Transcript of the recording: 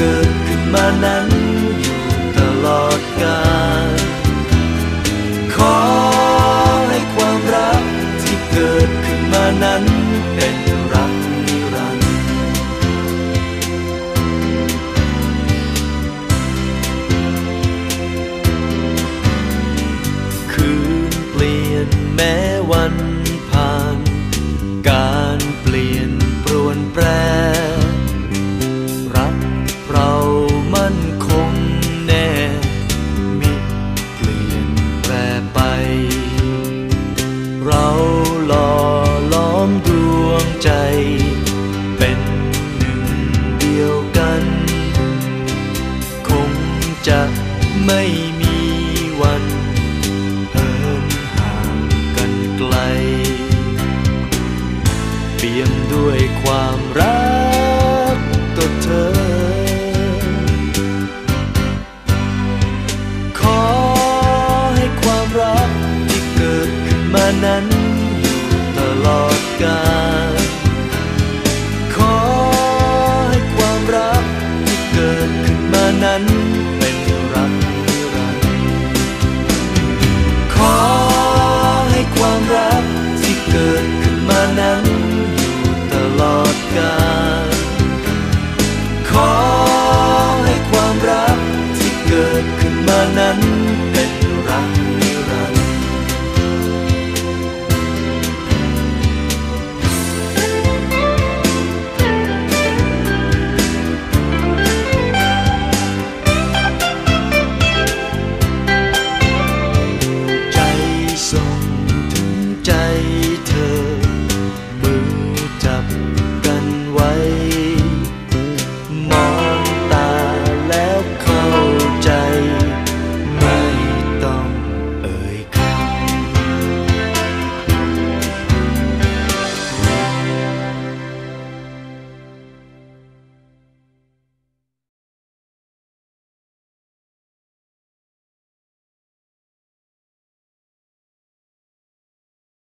ที่ จะไม่ นั้นอยู่ตลอดกาลขอให้ความรักที่เกิดขึ้นมานั้น